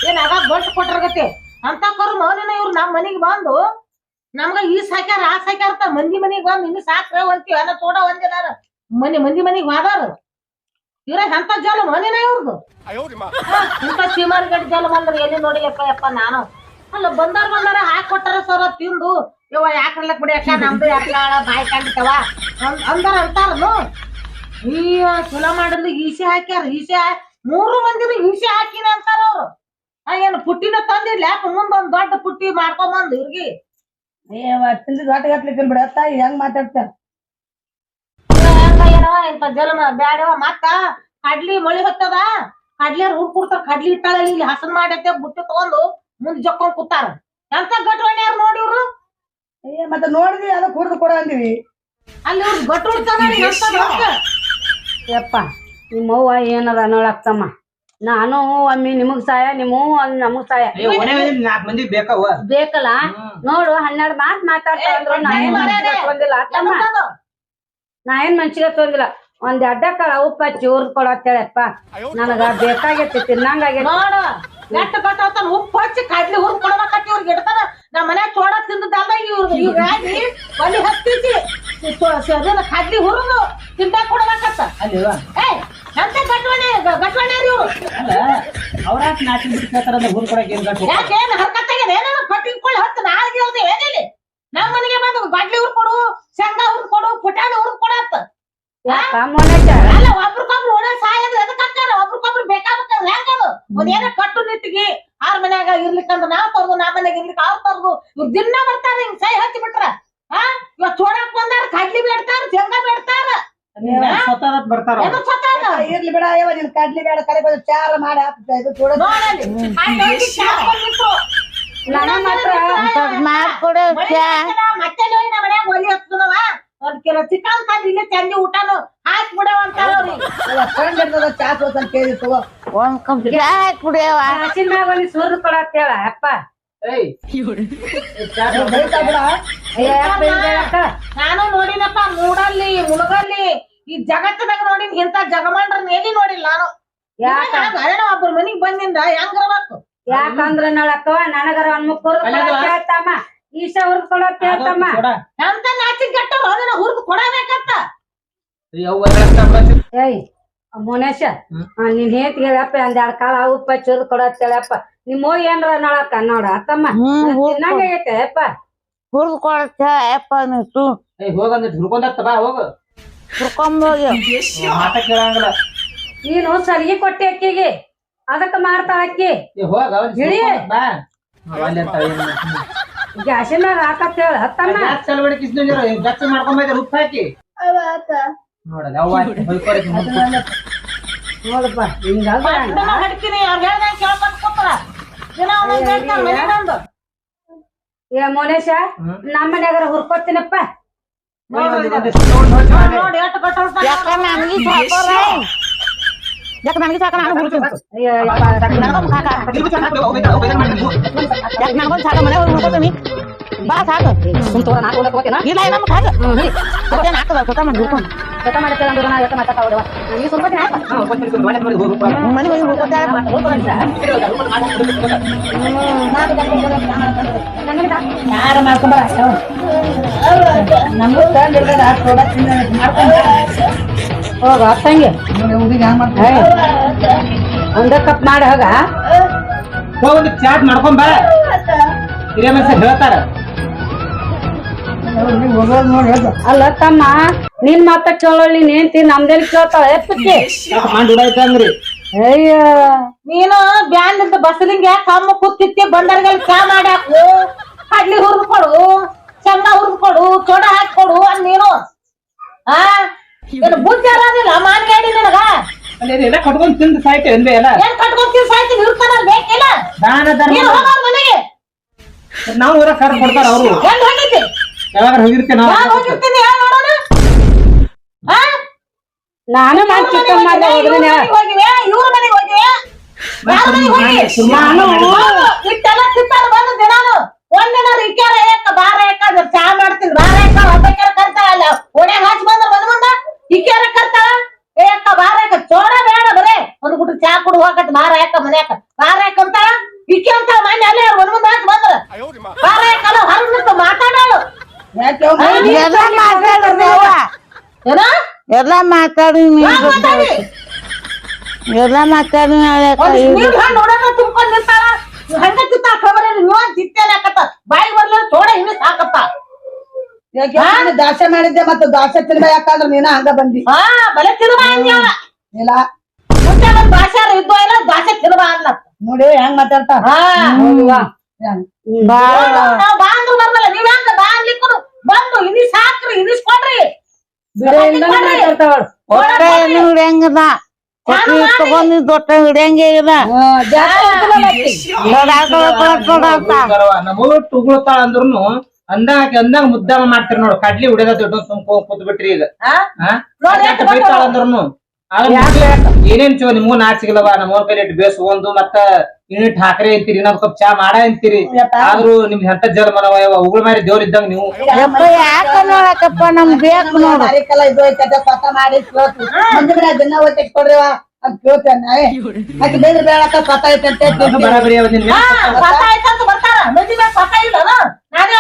ಏನ್ ಅದ ಬಸ್ ಕೊಟ್ಟರ್ಗತ್ತೆ ಅಂತ ಕರು ಮೌನ ಇವ್ರು ನಮ್ ಮನಿಗ್ ಬಂದು ನಮ್ಗ ಈ ಸಾಕ್ಯಾರ ಆ ಸಾಕ್ಯಾರ ಮಂದಿ ಮನಿಗ್ ಬಂದು ಇನ್ನು ಸಾಕ್ರೆ ಅಂತೀವಿ ಅನ್ನ ತೋಡ ಒಂದಿದಾರ ಮನಿ ಮಂದಿ ಮನಿಗ್ ಹೋದಾರ ಇವ್ರ ಎಂತ ಜಲ ಮನಿನ ಇವ್ರದು? ಇಂತ ಸೀಮಾರ್ ಗಡ್ ಜಲ ಬಂದ್ರ ಎಲ್ಲಿ ನೋಡಿಯಪ್ಪ ಯಪ್ಪ ನಾನು? ಅಲ್ಲ ಬಂದಾರ ಬಂದಾರ ಹಾಕ್ ಕೊಟ್ಟಾರ ಸರ ತಿಂದು. ಯವ್ವ ಯಾಕ್ರಲ್ಲಕ್ ಬಿಡಿ ಅಕ್ಕ? ನಮ್ದು ಯಾಕ್ಲಾಳ ಬಾಯಿ ಕಂಡಿತವ ಅಂದ್- ಅಂದಾರ ಅಂತಾರನು. ಚಲೋ ಮಾಡಿದ್ರೆ ಈಸೆ ಹಾಕ್ಯಾರ ಈಸೆ ಮೂರು ಮಂದಿನ ಈಸೆ ಹಾಕಿನ ಅಂತಾರ ಅವ್ರು. ಏನ್ ಪುಟ್ಟಿನ ತಂದಿಲ್ಲ ಯಾಕ ಮುಂದ್ ಒಂದ್ ದೊಡ್ಡ ಪುಟ್ಟಿ ಮಾಡ್ಕೊಂಬಂದ್ ಇವ್ರಿಗೆ. ದೊಡ್ಡ ಗಟ್ಲಿಕ್ಕೆ ಬಿಡ ತಾಯಿ ಹೆಂಗ್ ಮಾತಾಡ್ತಾರ ಇಂತ ಜಲಮ ಬ್ಯಾಡವ ಮತ್ತ ಕಡ್ಲಿ ಮಳಿ ಹೊತ್ತದ ಕಡ್ಲಿ ಹುಡ್ ಕೊಡ್ತಾರ ಕಡ್ಲಿ ಇಟ್ಟಾಳ ಇಲ್ಲಿ ಹಸನ್ ಮಾಡತ್ತೆ ಬುಟ್ಟಿ ತಗೊಂಡು ಮುಂದ್ ಜಕ್ಕೊಂಡ್ ಕೂತಾರ. ಎಂತ ಗಟ್ವಣಿ ಯಾರು ನೋಡಿ ಇವ್ರು? ಏ ಮತ್ತೆ ನೋಡಿದ್ವಿ ಅದಕ್ಕೆ ಕುಡ್ದು ಕೊಡ ಅಂದಿವಿ. ಅಲ್ಲಿ ಇವ್ರು ಗಟ್ಟು ಉಡ್ತಾನ ಯಪ್ಪ ನಿಮ್ಮವ್ವ ಏನಾರ ಅನ್ನೋಳಾಗ್ತಮ್ಮ ನಾನು ಒಮ್ಮೆ ನಿಮಗ್ ಸಾಯ ನಿಮ್ಮವ್ವ ಅಲ್ಲಿ ನಮಗ್ ಸಾಯ. ಏ ಒಣೆ ನಾಲ್ಕು ಮಂದಿ ಬೇಕಾವ ಬೇಕಲ್ಲ? ನೋಡು ಹನ್ನೆರಡು ಮಾತ್ ಮಾತಾಡ್ತಾರೆ ನಾ ಏನ್ ಮನ್ಸಿಗೆ ಅತ್ತಮ್ಮ ನಾ ಏನ್ ಮನ್ಸಿಗೆ ಹಚ್ಕೊಂಡಿಲ್ಲ ಒಂದ್ ಅಡ್ಡ ಕಾಳ ಉಪ್ಪ ಹಚ್ಚಿ ಉರ್ದ್ ಕೊಡತ್ತೇಳಪ್ಪ. ನನಗ ಬೇಕಾಗೈತಿ ತಿನ್ನಂಗಾಗೈತಿ. ನೋಡು ನೆಟ್ಟ ಕಟ್ಟಾತಾನ ಉಪ್ಪು ಹಚ್ಚಿ ಕಡ್ಲಿ ಹುರ್ದ್ ಕೊಡ್ಬೇಕತ್ತಿ ಇವ್ರಿಗೆ ಇಡ್ತಾರ ನಮ್ಮ ಮನ್ಯಾಗ ಚೋಡ ತಿಂದದಲ್ಲ ಇವ್ರಿಗೆ ಇವ್ರಾಗಿ ಒಲಿ ಹತ್ತಿಸಿ. ಅದನ್ನ ಕಡ್ಲಿ ಹುರಿದು ತಿಂದಾಗ ಕೊಡ್ಬೇಕತ್ತ ಅಲ್ಲಿವ ಏ ಎಂತ ಗಟ್ವಣೆ ಗಟ್ವಣೆ ಇವ್ರು ಅಲ್ಲ ಅವ್ರ ನಾಟಿ ಬಿಟ್ಟು ಕೇಳ್ತಾರ ಅಂದ್ರೆ ಹುಲ್ ಕೊಡಕ್ಕೆ ಏನ್ ಗಂಟು ಯಾಕೆ ಏನ್ ಹರ್ಕತ್ತಾಗ ಏನೇನೋ ಕಟ್ಟಿಟ್ಕೊಳ್ಳಿ ಹತ್ತು ನಾಲ್ಗೆ ಇರೋದು ಏನಿಲ್ಲ? ನಮ್ಮ ಮನೆಗೆ ಬಂದು ಗಡ್ಲಿ ಹುರ್ದ್ ಕೊಡು ಶೇಂಗಾ ಹುರ್ದ್ ಕೊಡು ಪುಟಾಣಿ ಹುರ್ದ್ ಕೊಡತ್ತ ಅಲ್ಲ ಒಬ್ರಿಗೊಬ್ರು ಒಳ್ಳೆ ಸಾಯದ್ ಎದಕ್ ಹಾಕ್ತಾರ? ಒಬ್ರಿಗೊಬ್ರು ಬೇಕಾಗ್ಬೇಕಂದ್ರ ಹೆಂಗದು ಒಂದ್ ಏನೋ ಕಟ್ಟು ನಿಟ್ಟಿಗೆ ಆರ್ ಮನ್ಯಾಗ ಇರ್ಲಿಕ್ಕಂದ್ರ ನಾವ್ ತರ್ದು ನಾ ಮನ್ಯಾಗ ಇರ್ಲಿಕ್ಕ ಅವ್ರು ತರ್ದು. ಇವ್ರು ದಿನ ಬರ್ತಾರ ಹಿಂಗ್ ಸೈ ಹಚ್ಚಿ ಬಿಟ್ರ. ಹಾ ಇವಾಗ ಚೋಡಕ್ ಬಂದಾರ ಕಡ್ಲಿ ಬೇಡ್ತಾರ ಶೇಂಗಾ ಬೇಡ್ತಾರ. ಬರ್ತಾರ ಇರ್ಲಿ ಬಿಡ ಯಾವ ನಿನ್ ಕಡ್ಲಿ ಬೇಡ ಕರೆ ಬಂದು ಚಾರ ಮಾಡಿ ಹಾಕ್ತಾ ಇದು ಮಾಡ್ಕೊಡು ಮತ್ತೆ ಮನ್ಯಾಗ ಒಲಿ ಹಚ್ಚದವ ಒಂದ್ ಕಿಲೋ ಚಿಕನ್ ತಂದ್ ಇಲ್ಲೇ ಚಂದಿ ಊಟನು ಹಾಕಿ ಬಿಡವ ಅಂತಾರ ಅವ್ರಿಗೆ ಫ್ರೆಂಡ್ ಇರ್ತದ ಚಾ ಸೋಸ್ ಅಂತ ಕೇಳಿ ತಗೋ ಒಂದ್ ಕಪ್ ಕುಡಿಯವ ಹಸಿನ ಒಲಿ ಸುರ್ದ್ ಕೊಡತ್ತೇಳ ಅಪ್ಪ ನಾನು ನೋಡಿನಪ್ಪ ಮೂಡಲ್ಲಿ ಮುಳುಗಲ್ಲಿ ಈ ಜಗತ್ತಿನಾಗ ನೋಡಿನ ಇಂತ ಜಗಮಾಂಡ್ರ ಎಲ್ಲಿ ನೋಡಿಲ್ಲ ನಾನು. ಯಾಕ? ಒಬ್ಬರ ಮನಿಗ್ ಬಂದಿಂದ ಹೆಂಗಿರ್ಬೇಕು ಯಾಕಂದ್ರ ನೋಡಕ್ಕ ನನಗರ ಒಂದ್ ಈಶ ಹುರ್ದ್ ಕೊಡಕ್ ಹೇಳ್ತಮ್ಮ ಕೊಡ. ಅಂತ ಗಟ್ಟವ್ರು ಅದನ್ನ ಹುರಿದು ಕೊಡಬೇಕಂತ? ಏಯ್. ಮೋನೇಶ ನಿನ್ ಹೇತ್ ಹೇಳಪ್ಪ ಒಂದ್ ಎರಡ್ ಕಾಲ ಉಪ್ಪ ಚೂರ್ ಕೊಡತ್ತ ಹೇಳಪ್ಪ. ನಿಮ್ ಹೋಗಿ ಏನ್ರ ನೋಡಕ್ಕ ನೋಡ ಅತ್ತಮ್ಮ. ತಿನ್ನಂಗೈತೆ ಅಪ್ಪ. ಹುರ್ದು ಕೊಡ ಚಾ ಯಪ್ಪ ನೀವು ಹೋಗಂದ್ರೆ ಹುರ್ಕೊಂಡತ್ತ ಬಾ ಹೋಗು. ಹುರ್ಕೊಂಬೋಗಿ ಮಾತ ಕೇಳಂಗಿಲ್ಲ. ನೀನು ಸರಿಗೆ ಕೊಟ್ಟಿ ಅಕ್ಕಿಗೆ. ಅದಕ್ಕ ಮಾಡ್ತಾಳ ಅಕ್ಕಿ. ಗ್ಯಾಸಿನ ಹಾಕತ್ ಹೇಳ ಹತ್ತಮ್ಮ ಗ್ಯಾಸ್ ಚಾಲು ಮಾಡಿ ಕಿಸ್ಕೊಂಡಿರೋ ಗಚ್ಚ ಮಾಡ್ಕೊಂಬೈತೆ ಉಪ್ಪು ಹಾಕಿ. ನೋಡಲ್ಲ ಅವ್ವ ನೋಡಪ್ಪ ಹಿಂಗಾಗ ಇದನ್ನ ಹಡ್ತೀನಿ ಅವ್ರು ಹೇಳ್ದಂಗ್ ಕೇಳ್ಕೊಂಡ್ ಕೂತಾರ ದಿನ ಒಂದೊಂದ್ ಹೇಳ್ತಾರ ಮನೆಗ್ ಏ ಮೋನೇಶ ನಮ್ಮ ಮನ್ಯಾಗರ ಹುರ್ಕೊತೀನಪ್ಪ ನೋಡ್ ಎಷ್ಟು ಕಟ್ಟೋಳ್ತಾರ ಯಾಕ ನನಗೆ ಸಾಕ ನಾನು ನನಗೊಂದು ಸಾಕ ನನಗೊಂದು ಸಾಕ ಹುಡುಕೋತೀನಿ ಹುರ್ಕೋತೀನಿ ಬಾ ಸಾಕು. ಸುಮ್ ಹೋಗ್ತೀನ? ಇಲ್ಲ ಹಾಕದ ಮಾಡಿ ಮಾಡ್ತೇವೆ ಅಂದ್ರು ಮಾತಾಡ್ತಾ ಹೋದವ. ಒಂದ್. ಮನೆ ಹೋಗಿ. ಯಾರ ಮಾಡ್ಕೊಂಬರ ನಮಗೂ ಮಾಡ್ಕೊಂಡ್ ಹೋಗ ಅತ್ತಂಗೆ ಕಪ್ ಮಾಡಿ ಹೋಗ ಒಂದು ಚಾಟ್ ಮಾಡ್ಕೊಂಡ್ ಬಾ. ಹಿರಿಯ ಮನುಷ್ಯರು ಹೇಳ್ತಾರ. ಅಲ್ಲ ತಮ್ಮ ನಿನ್ ಮಾತ ಕೇಳೋಳಿ ನೀಂತಿ ನಮ್ದೇನ್ ಕೇಳ್ತಾಳೆ? ಅಯ್ಯ. ನೀನು ಬ್ಯಾನ್ ಇದ್ದ ಬಸಲಿಂಗ್ಯಾ ಕಮ್ಮ ಕೂತಿತ್ತಿ ಬಂದರ್ಗೆಲ್ಲ ಚಾ ಮಾಡಿ ಹಾಕು ಕಡ್ಲಿ ಹುರಿದು ಕೊಡು ಶೇಂಗಾ ಹುರಿದು ಕೊಡು ಚೋಡ ಹಾಕಿ ಕೊಡು ಅನ್ ನೀನು ಆ ಬುದ್ಧಿ ಅರೋದಿಲ್ಲ ಮಾನ್ಗಾಡಿ ನಿನಗ. ಕಟ್ಕೊಂಡ್ ತಿಂದು ಸಾಯ್ತೇವೆ ಅಂದೆ ಎಲ್ಲ? ಏನ್ ಸಾಯ್ತೀನಿ ಇರ್ತಾನ ಬೇಕಿಲ್ಲ ದಾನ ಧರ್ಮ. ನೀನು ಹೋಗ ಮನೆಗೆ. ನಾವು ಊರ ಕರ್ ಕೊಡ್ತಾರ ಅವರು. ಹೋಗಿದ್ದಿ? ಯಾವಾಗ ಹೋಗಿರ್ತೀನಿ ಹೇಳ ನೋಡೋಣ. ಆ? ನಾನು ಮಾಡಿ ಇವ್ರ ಮನೆಗೆ ಇವ್ರ ಮನೆಗೆ ಹೋಗಿವೆ ಯಾರ ಮನೆಗೆ ಹೋಗಿ? ನಾನು ಹೌದು, ತಿಂತಾರ ಬಂದು ದಿನಾನು ಒಂದಿನ ಇಕ್ಯಾರ ಏಕ ಬಾರ ಏಕ ಅಂದ್ರೆ ಚಾ ಮಾಡ್ತೀನಿ ಬಾರ ಏಕ ಒಬ್ಬಕ್ಯಾರ ಕರ್ತಾಳ ಅಲ್ಲ. ಓಣ್ಯಾಗ ಹಾಚಿ ಬಂದ್ರ ಬಂದ್ ಮುಂದ ಇಕ್ಯಾರ ಕರ್ತಾಳ? ಏಕ ಬಾರ ಏಕ ಚೋಡ ಬೇಡ ಬರೇ. ಒಂದ್ ಗುಟ್ರ ಚಾ ಕುಡು ಹೋಗತ್ ಬಾರ ಏಕ ಮನ್ಯಾಕ ಬಾರ ಏಕ ಅಂತಾಳ ಇಕ್ಕಿ ಅಂತ ಮನೆ ಅಲ್ಲೇ ಒಂದ್ ಮುಂದ ಹಾಚಿ ಬಂದ್ರ ಬಾರ ಏಕ ಅಲ್ಲ ಹೊರಗ್ ನಿಂತು ಮಾತಾಡೋಳು ಯಾಕೆ ಅವ್ನು ಎಲ್ಲ ಮಾತಾಡಿದ್ರಿ ಅವ್ವ. ಏನ? ಎಲ್ಲ ಮಾತಾಡಿ ಹಾ, ಮಾತಾಡಿ. ಎಲ್ಲ ಮಾತಾಡಿ ಚೋಡ ಹಿಂಗ ಸಾಕತ್ತ. ಯಾಕೆ ನಾನು ದಾಸೆ ಮಾಡಿದ್ದೆ ಮತ್ತೆ ದಾಸೆ ತಿನ್ಬೇಕಾದ್ರೆ ನೀನ ಹಂಗ ಬಂದಿ? ಇಲ್ಲ. ನೋಡಿ ಹೆಂಗ್ ಮಾತಾಡ್ತಾ? ಹಾ. ಬಾಳ ಬಂದು ಇನಿಸ್ ಹಾಕ್ರಿ ಇನಿಸ್ ಕೊಡ್ರಿ. ಹೊಟ್ಟೆ ಏನು ಹಿಡಿಯಂಗಿಲ್ಲ ಕೊಟ್ಟಿ ತಗೊಂಡಿ ದೊಟ್ಟ ಹಿಡಿಯಂಗೇ ಇಲ್ಲ ನಮಗ ತುಗುಳ್ತಾಳ ಅಂದ್ರುನು ಅಂದಾಗ ಅಂದಾಗ ಮುದ್ದಾಮ ಮಾಡ್ತೀರಿ ನೋಡು. ಕಡ್ಲಿ ಉಡದ ದೊಡ್ಡ ತುಂಬ ಕೂತ್ ಬಿಟ್ರಿ ಈಗ? ಅಂದ್ರುನು? ಏನೇನ್ ಚೋ ನಿಮಗೂ ನಾಚಿಗಿಲ್ಲವ ನಮ್ಮ ಕೈಲಿ ಇಟ್ಟು ಒಂದು ಮತ್ತ ಯೂನಿಟ್ ಹಾಕ್ರಿ ಅಂತೀರಿ ನಮ್ ಸ್ವಲ್ಪ ಚಾ ಮಾಡ ಅಂತೀರಿ. ಆದ್ರೂ ನಿಮ್ ಎಂತ ಜಲ ಮನವ ಉಗುಳ ಮಾರಿ ದೇವ್ರ ಇದ್ದಂಗ ನೀವು. ಯಪ್ಪ ಯಾಕ ನೋಡಕಪ್ಪ ನಮ್ ಬೇಕು ನೋಡು. ಐತೆ ಮಾಡಿ ದಿನ ಹೋಗ್ತೈತಿ ಕೊಡ್ರಿವ ಅಂತ ಕೇಳ್ತೇನೆ ಆಕೆ ಬೇರೆ ಬೇಡಕ್ಕ ಐತೆ. ಬರಾಬರಿ ಪತ ಆಯ್ತಂತ ಬರ್ತಾರ ಮಂದಿ ಪತ ನಾನೇ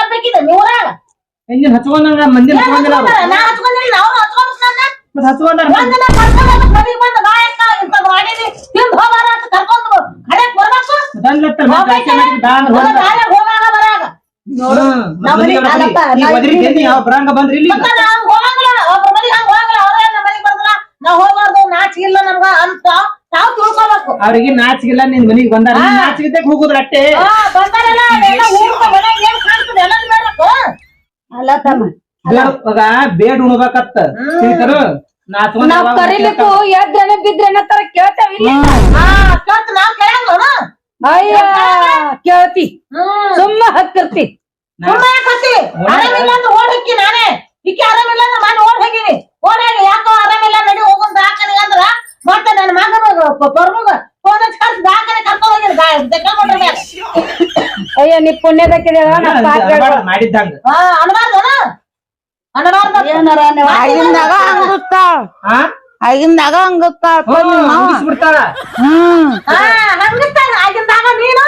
ಹಚ್ಕೊಂಡಂಗ? ಮಂದಿ ಹಚ್ಕೊಂಡಿಲ್ಲ ನಾವು ಹಚ್ಕೊಂಡಿಲ್ಲ? ಮತ್ತ್ ಹಚ್ಕೊಂಡಾರ ಒಂದಿನ ಕರ್ಕೊಂಡ್ ಮನೆಗ್ ಬಂದು ಇಂಥದ್ ಮಾಡೀನಿ ತಿಂದ್ ಹೋಗಾರ ಅಂತ ಕರ್ಕೊಂಡು ಬರ್ಬೇಕು ಹೋಗಾರ ಬರಾಗ. ಮನೆಗ್ ನಾ ಬರಂಗ ಬಂದ್ರಿ ಇಲ್ಲಿ. ಮತ್ತ ಹಂಗ್ ಹೋಗಂಗಿಲ್ಲ ಒಬ್ರ ಮನೆಗ್ ಹಂಗ್ ಹೋಗಂಗಿಲ್ಲ ಅವ್ರೇ ನಮ್ಮ ಮನೆಗ್ ಬರ್ದಲ್ಲ ನಾವ್ ಹೋಗ್ಬಾರ್ದು ನಾಚಿಕೆ ಇಲ್ಲ ನಮ್ಗ ಅಂತ ತಾವ್ ತಿಳ್ಕೊಬೇಕು. ಅವ್ರಿಗೆ ನಾಚಿಗಿಲ್ಲ ನಿನ್ ಮನಿಗ್ ಬಂದಾರ. ಹಾ. ನಾಚಿಗಿದ್ದಾಗ ಹೋಗುದ್ರ ಅಟ್ಟೆ. ಹಾ ಬಂದಾರಲ್ಲ ಎಲ್ಲ ಊರ್ಕ ಮನೆಗ್ ಏನ್ ಕಾಣ್ತದೆ ಎಲ್ಲ ಅಲ್ಲ ತಮ್ಮ ಬೇಡ ಉಣಬೇಕತ್ತ. ಉಣ್ಬೇಕತ್ತ ನಾಚ್ಕೊಂಡ್ ನಾವ್ ಕರಿಲಿಕ್ಕೂ ಎದ್ರೇನೆ ಬಿದ್ರೇನೆ ತರ ಕೇಳ್ತೇವಿಲ್ಲ ಹಾ ಕೇಳ್ತ ನಾವ್ ಕೇಳಂಗಿಲ್ಲ ಅಯ್ಯ ಕೇಳ್ತಿ ಸುಮ್ಮ ಹತ್ತಿರ್ತಿ. ಸುಮ್ಮ ಯಾಕತ್ತಿ ಆರಾಮಿಲ್ಲ ಅಂತ ಓಡ್ ಹೋಕ್ಕಿ ನಾನೇ. ಈಕೆ ಆರಾಮಿಲ್ಲ ಅಂದ್ರೆ ನಾನು ಓಡ್ ಹೋಗಿನಿ. ಓಡಾಡಿ ಯಾಕೋ ಆರಾಮಿಲ್ಲ ನಡಿ ಹೋಗೋಣ ದಾಖಲೆ ಅಂದ್ರ ಮತ್ತೆ ನನ್ನ ಮಗನ ಬರ್ಮಗ ಫೋನ್ ಹಚ್ಚಿ ದಾಖಲೆ ಕರ್ಕೊಂಡ್ ಮ್ಯಾಗ ಅಯ್ಯ ನೀ ಅನ್ಬಾರ್ದು ಮಾಡಿದ್ದಂಗ. ಹಾ ಅನ್ಬಾರ್ದನ ಅನ್ಬಾರ್ದ ಏನಾರ ನೀವು ಆಗಿಂದಾಗ ಹಂಗುತ್ತಾಳ. ಹಾ ಆಗಿಂದಾಗ ನೀನು?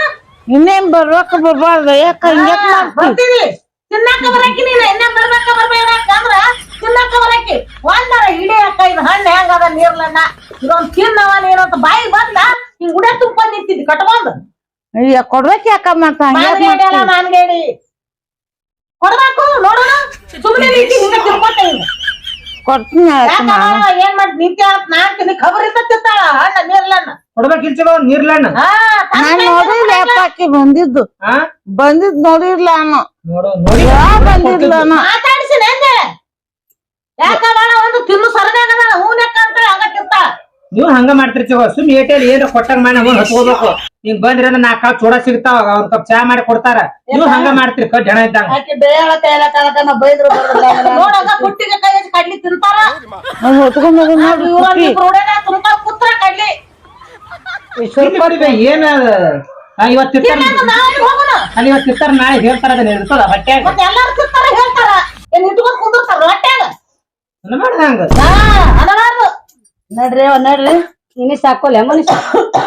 ಇನ್ನೇನ್ ಬರ್ಬೇಕು ಬರ್ಬಾರ್ದು. ಯಾಕ ಹಿಂಗ್ಯಾಕ್ ಮಾಡ್ತಿ? ಬರ್ತೀನಿ. ತಿನ್ನಾಕ ಬರಕಿ ನೀನು. ಇನ್ನೇನ್ ಬರ್ಬೇಕ ಬರ್ಬೇಡ ಅಂದ್ರ ತಿನ್ನಾಕ ಬರಕಿ ಒಂದರ ಇಡೀ ಅಕ್ಕ ಇದು ಹಣ್ಣು ಹೆಂಗದ ನೀರ್ಲನ್ನ? ಇದೊಂದ್ ತಿನ್ನವ ನೀನಂತ ಬಾಯಿ ಬಂದ ಹಿಂಗ್ ಗುಡೆ ತುಂಬ್ಕೊಂಡ್ ನಿಂತಿದ್ದಿ ಕಟ್ಕೊಂಡ್. ಅಯ್ಯ ಕೊಡ್ಬೇಕು ಯಾಕ ಮಾಡ್ತಾ ಹಂಗ್ಯಾಕ್ ಮಾಡ್ತಿ? ಕೊಡ್ಬೇಕು? ನೋಡೋಣ. ಸುಮ್ಮನೆ ನೀತಿ ಹಿಂಗ ತಿನ್ಕೊತ ಹಿಂಗ ಕೊಡ್ತೀನಿ ಏನ್ ಮಾಡಿ ನಿಂತಿ ನಾನ್ ತಿನ್ನಿ ಖಬರ್ ಇದ್ದ ತಿಂತಾಳ ಹಣ್ಣ ನೀರ್ಲನ್ನ ಕೊಡ್ಬೇಕ್ ಇಲ್ಚಲೋ ನೀರ್ಲಣ್ಣ. ನಾನ್ ನೋಡಿಲ್ಲ ಅಪ್ಪಾಕಿ ಬಂದಿದ್ದು. ಬಂದಿದ್ ನೋಡಿರ್ಲ ನೋಡು ಬಂದಿರ್ಲ ಮಾತಾಡಿಸಿ ನೆನ್ನೆ ಯಾಕ ಒಂದು ತಿನ್ನು ಸರದಾಗದ ಹೂನೆಕ್ಕ ಅಂತ ಹಂಗ ತಿಂತಾಳ. ನೀವು ಹಂಗ ಮಾಡ್ತಿರ್ತೀವ ಸುಮ್ ಏಟೇಲಿ ಏನ್ ಕೊಟ್ಟಂಗ ಮಾಡಿ ನಮ್ಮನ್ನ ಹಚ್ಕೋಬೇಕು ನೀನ್ ಬಂದ್ರೆ ನಾಕ್ ಕಾಲ್ ಕಾಳು ಚೂಡ ಸಿಗ್ತಾವ ಒಂದ್ ಕಪ್ ಚಾ ಮಾಡಿ ಕೊಡ್ತಾರ. ನೀವು ಹಂಗ ಮಾಡ್ತೀರಿ ಕಟ್ ಜನ ಇದ್ದಂಗ. ಆಕೆ ಬೈದ್ರು ನೋಡಂಗ ಕೈ ಹಚ್ಚಿ ಕಡ್ಲಿ ತಿಂತಾರ. ಹೊತ್ಕೊಂಡ್ ಕೂತ್ರ ಕಡ್ಲಿ. ಏನ ಇವತ್ತು ತಿಂತಾರ ತಿನ್ನಂಗ ನಾವ್ ಹೋಗೋಣ. ಅಲ್ಲಿ ಇವತ್ತು ತಿಂತಾರ ನಾಳೆ ಹೇಳ್ತಾರ ಅದನ್ನ ಇರ್ತದ ಬಟ್ಟೆ ಎಲ್ಲಾರು ತಿಂತಾರ ಹೇಳ್ತಾರ. ಏನ್ ಇಟ್ಕೊಂಡ್ ಕುಂದಿರ್ತಾರ ಹಂಗ. ಅನಬಾರ್ದು ನಡ್ರಿ ಅವ್ವ ನಡ್ರಿ. ಇನಿ ಸಾಕೋಲೆ ಮನುಷ್ಯ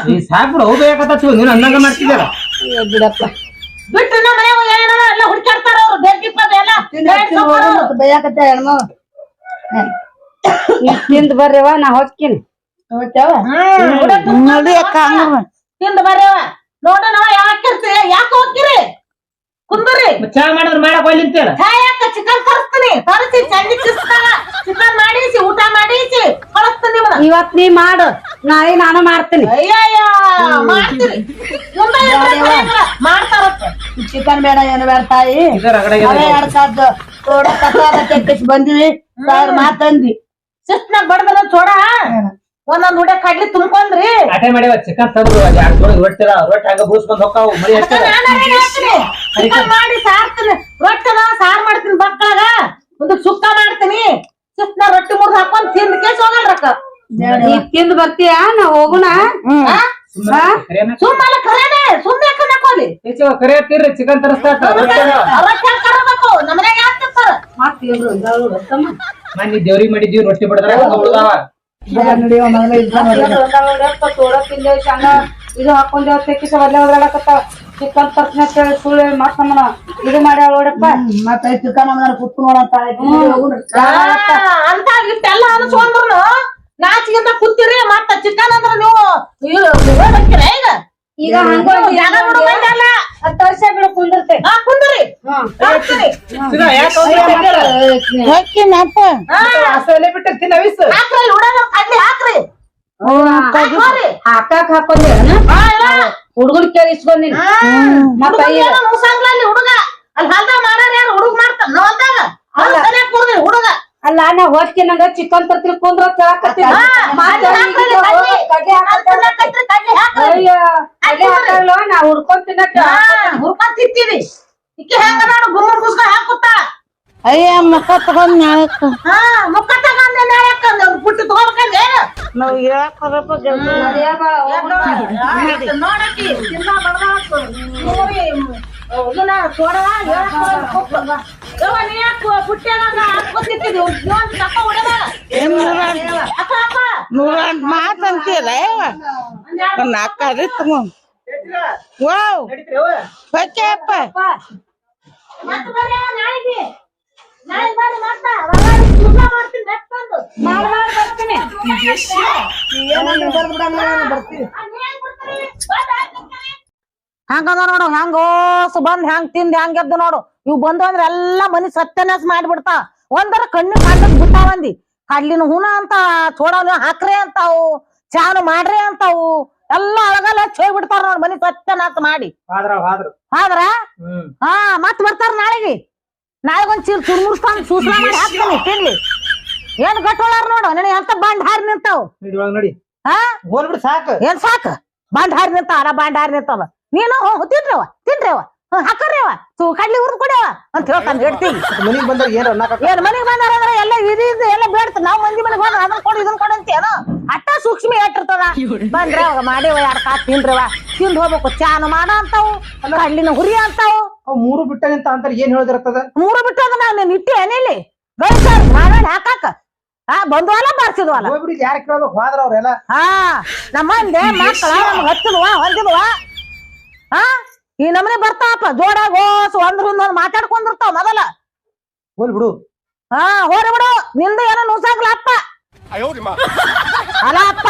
ಈ ಸಾಕ್ಬಿಡು ಹೌದು ಯಾಕತ್ತ ನೀನು ಅನ್ನಂಗ ಮಾಡ್ತಿದ್ದಾರ ಏ ಬಿಡಪ್ಪ. ಬಿಟ್ಟು ನಮ್ಮ ಎಲ್ಲ ಹುಡ್ಕಾಡ್ತಾರ ಅವ್ರು ಬೆಂಕಿ ಪದ ಎಲ್ಲ. ಮತ್ತೆ ಬೈಯಾಕತ್ತ ಹೆಣ್ಮವ ನೀ ತಿಂದ್ ಬರ್ರಿವ ನಾ ಹೊಕ್ಕಿನಿ ತಿಂದ್ ಬರ್ರಿವ ನೋಡ ಹಂಗ ನೋಡೋಣ ಯಾಕೆ ಯಾಕೆ ಹೋಗ್ತೀರಿ? ಕುಂದ್ರಿ. ಚಾ ಮಾಡಿದ್ರೆ ಮಾಡಕ್ ಹೋಗ್ಲಿ ಚಿಕನ್ ಕರ್ಸ್ತೀನಿ ತರಿಸಿ ಚಂಡಿ ಕಿಸ್ತಾರ ಚಿಕನ್ ಮಾಡಿಸಿ ಊಟ ಮಾಡಿಸಿ ಕಳಿಸ್ತೀನಿ ಇವತ್ ನೀ ಮಾಡು. ನಾಳೆ ನಾನು ಮಾಡ್ತೀನಿ. ಅಯ್ಯಯ್ಯ ಮಾಡ್ತೀರಿ. ಚಿಕನ್ ಬೇಡ ಏನು ಬೇಡ ತಾಯಿ. ಅವೇ ಎರಡ್ ಸಾವಿರದ ತೋಡ ಕಸಾದ ಕೆಟ್ಟಿಸ್ ಬಂದಿವಿ. ಸಾವಿರ ಮಾತಂದಿ ಶಿಸ್ತ್ನಾಗ ಬಡದ್ರ ಚೋಡ ಒಂದೊಂದ್ ಉಡೆ ಕಡ್ಲಿ ತುಂಬ್ಕೊಂಡ್ರಿ. ಅಟೆ ಮಾಡಿ ಚಿಕನ್ ತಂದ್ರು ಎರಡು ಜೋಡಿ ರೊಟ್ಟಿರ ರೊಟ್ಟಿ ಹಂಗ ಬೂಸ್ಕೊಂಡ್ ಹೋಗ್ತಾವ ಮಳಿ ಚಿಕನ್ ಮಾಡಿ ಸಾರ್ತೀನಿ. ರೊಟ್ಟಿನ ಸಾರ್ ಮಾಡ್ತೀನಿ ಮಕ್ಕಳಾಗ. ಒಂದು ಸುಕ್ಕ ಮಾಡ್ತೀನಿ. ಸುತ್ತ ರೊಟ್ಟಿ ಮುರ್ದು ಹಾಕೊಂಡ್ ತಿಂದ ಕೇಸ್ ಹೋಗಲ್ರಕ್ಕ ನೀ ತಿಂದ್ ಬರ್ತೀಯಾ? ನಾ ಹೋಗುಣ ಸುಮ್ಮನೆ ಕರೇನೆ ಸುಮ್ಮನೆ ಯಾಕೆ ಹಾಕೋಲಿ ಕರೆ ಹತ್ತಿರ್ರಿ ಚಿಕನ್ ತರಿಸ್ತಾರ ರೊಟ್ಟಿ ಕರಬೇಕು ನಮ್ಮನೆ ಯಾಕೆ ತಿಂತಾರ? ಮನ್ನಿ ದೇವ್ರಿಗೆ ಮಾಡಿದ್ವಿ ರೊಟ್ಟಿ ಬಿಡದ್ರ ಇದು ಹಾಕೊಂಡೇವ್ ತೆಕ್ಕಿಸ ಒಳ್ಳೆ ಓಡಾಡಕತ್ತಾವ ಚಿಕನ್ ತರ್ಸ್ನ ಕೇಳಿ ಸುಳ್ಳು ಮತ್ ನಮ್ಮನ ಇದು ಮಾಡ್ಯಾವ ನೋಡಪ್ಪ. ಮತ್ತೆ ಚಿಕನ್ ನೋಡಂತ ಅಂತ ಇಷ್ಟೆಲ್ಲ ಅನ್ಸ್ಕೊಂಡ್ರು ಮತ್ತ ಚಿಕನ್ ಅಂದ್ರ ನೀವು ಈಗ? ಈಗ ಹಂಗ ಜಾಗ ಬಿಡು ಮಂದಿ ಅಲ್ಲ. ಹತ್ತು ವರ್ಷ ಬಿಡು ಕುಂದಿರ್ತೆ. ಹಾ, ಕುಂದ್ರಿ. ಹಾಕ್ತೀನಿ. ಹಾಕಿನಪ್ಪ ಅಸಲೆ ಹಾಕ್ರಿ ಇಲ್ಲಿ ಹುಡುಗ ಕಡ್ಲಿ ಹಾಕ್ರಿ. ಹಾಕಾಕ್ ಹಾಕೊಂಡೇನ ಹುಡುಗನ್ ಕೇಳಿ ಇಸ್ಕೊಂದಿನಿ ಮತ್ತ ಹುಡುಗ ಅಲ್ಲಿ ಹುಡುಗ. ಅಲ್ಲಿ ಹೊಲ್ದಾಗ ಮಾಡಾರ ಯಾರು ಹುಡುಗ ಮಾಡ್ತಾನ ಸರಿಯಾಗಿ ಹುಡುಗ. ಅಲ್ಲ ನಾ ಹೊಟ್ಟಿ ನಂಗ ಚಿಕನ್ ತರ್ತೀನಿ ಕುಂದ್ರ ಕೇಳಕತ್ತೀನಿ. ಅಯ್ಯ ನಾ ಹುಡ್ಕೊಂಡ್ ತಿನ್ನಕ ತಿಂತೀವಿ. ಇಕ್ಕಿ ಹೆಂಗ ನೋಡು ಗುಮ್ಮರ್ ಮುಸ್ಕ ಹಾಕುತ್ತ. ಅಯ್ಯ ಮಕ್ಕ ತಗೊಂಡ್ ನಾಳಕ್ಕ ಹಾ ಮುಖ ತಗೊಂಡೆ ನಾಳಕ್ಕಂದ ಪುಟ್ಟಿ ತಗೋಬೇಕಂದ ಏನು? ನಾವ್ ಹೇಳಕ್ ಬರಪ್ಪ ನೋಡಕ್ಕಿ ತಿನ್ನ ಬಡದಾಕು ನೋಡಿ ಇದನ್ನ ಸೋಡವ ಹೇಳಕ್ ಬರಲ್ಲ ಕೊಪ್ಪು. ಯವ್ವ, ನೀ ಯಾಕ್ ಪುಟ್ಟ್ಯಾಗ ಹಾಕ್ಕೊತಿರ್ತಿದ್ದಿ? ಇನ್ನೊಂದ್ ತಪ್ಪ ಹೊಡೆದ. ಅಕ್ಕ, ಮಾತ್ ನಾಲ್ಕ ತಗೊಂಡ್ ವಾವ್ ಮಾಡ್ ಬರ್ತೀನಿ ಹಂಗದ ನೋಡು ಹೆಂಗ ಓಸ್ ಬಂದ್ ಹೆಂಗ್ ತಿಂದ್ ಹೆಂಗ್ ಎದ್ದು ನೋಡು. ಇವ್ ಬಂದು ಅಂದ್ರೆ ಎಲ್ಲಾ ಮನಿ ಸತ್ಯನಾಶ ಮಾಡ್ಬಿಡ್ತಾ. ಒಂದರ ಕಣ್ಣು ಕಂಡದ್ ಬಿಟ್ಟಾವಂದಿ ಕಡ್ಲಿನ ಹುಣ ಅಂತ ಚೋಡವ್ನ ಹಾಕ್ರಿ ಅಂತಾವು ಚಾನು ಮಾಡ್ರಿ ಅಂತಾವು ಎಲ್ಲಾ ಅಳಗಲ್ಲ ಹಚ್ಚಿ ಬಿಡ್ತಾರ ನೋಡ್ ಮನಿ ಸತ್ಯನಾಶ ಮಾಡಿ. ಹಾದ್ರ ಹಾ ಮತ್ ಬರ್ತಾರ ನಾಳೆಗೆ. ನಾಳೆಗ್ ಒಂದ್ ಚೀರ್ ಚುರ್ಮುರ್ಸ್ತಾನ ಸೂಸ್ಲ ಮಾಡಿ ಹಾಕ್ತಾನೆ ತಿನ್ಲಿ. ಏನ್ ಗಟ್ಟೋಳಾರ ನೋಡು ನನಗೆ ಎಂತ ಬಾಂಡ್ ಹಾರಿ ನಿಂತಾವ್? ನಡಿ. ಹಾ? ಏನ್ ಸಾಕ? ಬಾಂಡ್ ಹಾರಿ ನಿಂತಾವ ಬಾಂಡ್ ಹಾರಿ ನಿಂತಾವ. ನೀನು? ಹ್ಞೂ ತಿನ್ರವ ತಿನ್ರವ ಹಾಕರ್ರವ ಸು ಕಡ್ಲಿ ಹುರ್ದು ಕೊಡ್ಯವ ಅಂತ ಹೇಳ್ತಾನೆ ಹೇಳ್ತೀವಿ ಮನಿಗ್ ಬಂದಾಗ ಏನ್ ಅನ್ನಕ ಏನ್ ಮನೆಗ್ ಬಂದಾರ ಅಂದ್ರೆ ಎಲ್ಲ ಇದು ಇದು ಎಲ್ಲ ಬೇಡ್ತ. ನಾವ್ ಮಂದಿ ಮನೆಗ್ ಬಂದ್ರ ಅದನ್ನ ಕೊಡು ಇದನ್ನ ಕೊಡು ಅಂತೇನು ಅಟ್ಟ ಸೂಕ್ಷ್ಮ ಇಟ್ಟಿರ್ತದ ಬಂದ್ರ ಅವಾಗ ಮಾಡಿವ ಎರಡ್ ಕಾತ್ ತಿನ್ರವ ತಿಂದ್ ಹೋಗ್ಬೇಕು ಚಾನು ಮಾಡ ಅಂತಾವು. ಕಡ್ಲಿನ ಹುರಿ ಅಂತಾವು. ಅವ್ ಮೂರು ಬಿಟ್ಟ ನಿಂತ ಅಂತಾರ ಏನ್ ಹೇಳ್ದಿರ್ತದ ಮೂರು ಬಿಟ್ಟದ ನಾನು ಇಟ್ಟಿ ಏನಿಲ್ಲಿ? ಗಳಿಸಾರ ಮಾಡಿ ಹಾಕಾಕ. ಆ ಬಂದ್ವಲ್ಲ ಬಾರ್ಸಿದ್ವಲ್ಲ. ಹೋಗ್ಬಿಡಿ ಯಾರ ಕೇಳ್ಬೇಕು ಹೋದ್ರ ಅವ್ರೆಲ್ಲ. ಹಾ ನಮ್ಮ ಮಂದೆ ಮಕ್ಕಳ ನಮ್ಗೆ ಹತ್ತಿದ್ವ ಹೊಂದಿದ್ವ. ಹಾ ಈ ನಮನೆ ಬರ್ತಾವಪ್ಪ ಜೋಡಾಗ ಓಸ್ ಒಂದ್ರ ಒಂದ್ ಮಾತಾಡ್ಕೊಂಡಿರ್ತಾವ ಮೊದಲ. ಹೋಲ್ ಬಿಡು. ಹಾ ಹೋರಿ ಬಿಡು. ನಿಂದ ಏನೋ ನುಸಾಗ್ಲ ಅಪ್ಪ. ಅಲ್ಲ ಅಪ್ಪ.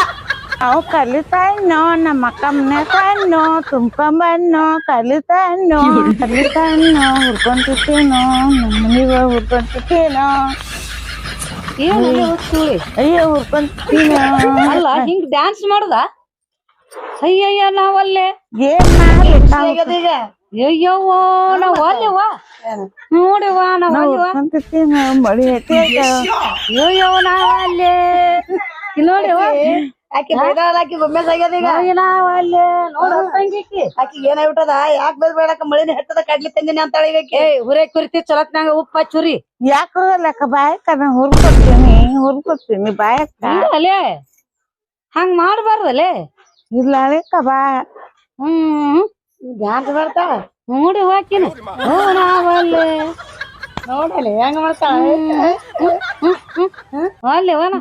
ಅವ್ ಕಲಿತಾನೋ ನಮ್ಮ ಅಕ್ಕ ಮನೆತಾನೋ ತುಂಬ್ಕೊಂಬನ್ನೋ ಕಲಿತಾನೋ ಕಲಿತಾನೋ ಹುರ್ಕೊಂತಿದ್ದೀನೋ ನಮ್ಮ ಮನಿಗ ಏನು ಅಯ್ಯೋ ಹುರ್ಕೊಂತಿದ್ದೀನೋ ಅಲ್ಲ ಹಿಂಗ್ ಡ್ಯಾನ್ಸ್ ಮಾಡುದ? ಅಯ್ಯಯ್ಯ ನಾವಲ್ಲೇ. ಏನ್ ಮಾಡ್ಲಿ? ನಾವು? ಅಯ್ಯವ್ವ ನಾವ್ ಅಲ್ಲೇವ? ನೋಡಿವ ನಾವ್ ಅಲ್ಲೇವ? ಹುರ್ಕೊಂತಿದ್ದೀನೋ ಮಳಿ ಐತಿ ಅಯ್ಯವ್ವ ನಾವ್ ಅಲ್ಲೇ. ಇಲ್ಲಿ ನೋಡಿವ. ಆಕಿ ಬೈದಾಳ ಆಕಿ ಒಮ್ಮೆ ಆಗ್ಯದ ಈಗ. ಅಯ್ಯ ನಾವ್ ಅಲ್ಲೇ. ನೋಡ ತಂಗಿಕಿ ಆಕಿ. ಏನಾಗ್ಬಿಟ್ಟದ ಯಾಕೆ ಬೈದ್ ಬೇಡಕ ಮಳಿನ ಹತ್ತದ ಕಡ್ಲಿ ತಂದಿನಿ ಅಂತಾಳ ಈಗ ಆಕಿ. ಏ ಹುರೇ ಕುರಿತಿ ಚಲತ್ನಾಗ ಉಪ್ಪ ಚುರಿ. ಯಾಕ ಲೆಕ್ಕ ಬಾಯಕ್ಕ ನಾ ಹುರ್ಕೊತೀನಿ ಹುರ್ಕೊತೀನಿ ಬಾಯಕ್ಕ. ಅಲ್ಲೇ ಹಂಗ್ ಮಾಡ್ಬಾರ್ದಲ್ಲೇ? ಇಲ್ಲ ಲೆಕ್ಕ ಬಾ ಹ್ಮ್. ಡ್ಯಾನ್ಸ್ ಮಾಡ್ತಾಳ ನೋಡಿ ಹಾಕಿನ. ಹ್ಞೂ ನಾವಲ್ಲೇ ನೋಡಲಿ ಹೆಂಗ್ ಮಾಡ್ತಾಳ? ವನ